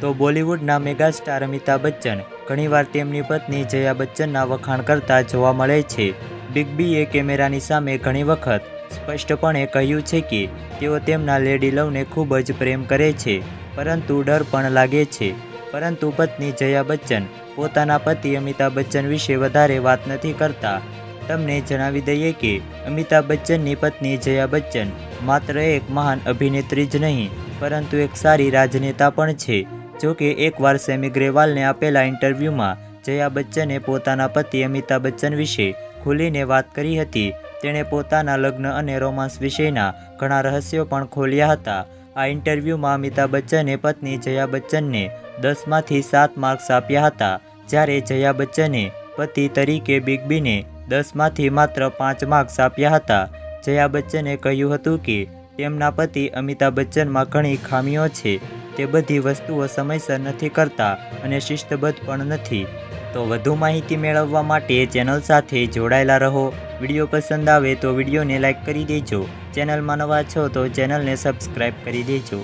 તો બોલિવૂડના મેગાસ્ટાર અમિતાભ બચ્ચન, ઘણીવાર તેમની પત્ની જયા બચ્ચનના વખાણ કરતા જોવા મળે છે. બિગ બીએ કેમેરાની સામે ઘણી વખત સ્પષ્ટપણે કહ્યું છે કે, તેઓ તેમના લેડી લવને ખૂબ જ પ્રેમ કરે છે, પરંતુ ડર પણ લાગે છે. પરંતુ પત્ની જયા બચ્ચન, પોતાના પતિ અમિતાભ બચ્ચન વિશે વધારે વાત નથી કરતા. તમને જણાવી દઈએ કે, અમિતાભ બચ્ચનની પત્ની જયા બચ્ચન માત્ર એક મહાન અભિનેત્રી જ નહીં, પરંતુ એક સારી રાજનેતા પણ છે. જો કે એકવાર સેમી ગ્રેવાલને આપેલા ઇન્ટરવ્યૂમાં જયા બચ્ચને પોતાના પતિ અમિતાભ બચ્ચન વિશે ખુલીને વાત કરી હતી. તેણે પોતાના લગ્ન અને રોમાન્સ વિશેના ઘણા રહસ્યો પણ ખોલ્યા હતા. આ ઇન્ટરવ્યૂમાં અમિતાભ બચ્ચને પત્ની જયા બચ્ચનને દસમાંથી સાત માર્ક્સ આપ્યા હતા, જ્યારે જયા બચ્ચને પતિ તરીકે બિગ બીને દસમાંથી માત્ર પાંચ માર્ક્સ આપ્યા હતા. જયા બચ્ચને કહ્યું હતું કે, તેમના પતિ અમિતાભ બચ્ચનમાં ઘણી ખામીઓ છે. તે બધી વસ્તુઓ સમયસર નથી કરતા અને શિસ્તબદ્ધ પણ નથી. તો વધુ માહિતી મેળવવા માટે ચેનલ સાથે જોડાયેલા રહો. વીડિયો પસંદ આવે તો વિડીયોને લાઇક કરી દેજો. ચેનલમાં નવા છો તો ચેનલને સબસ્ક્રાઈબ કરી દેજો.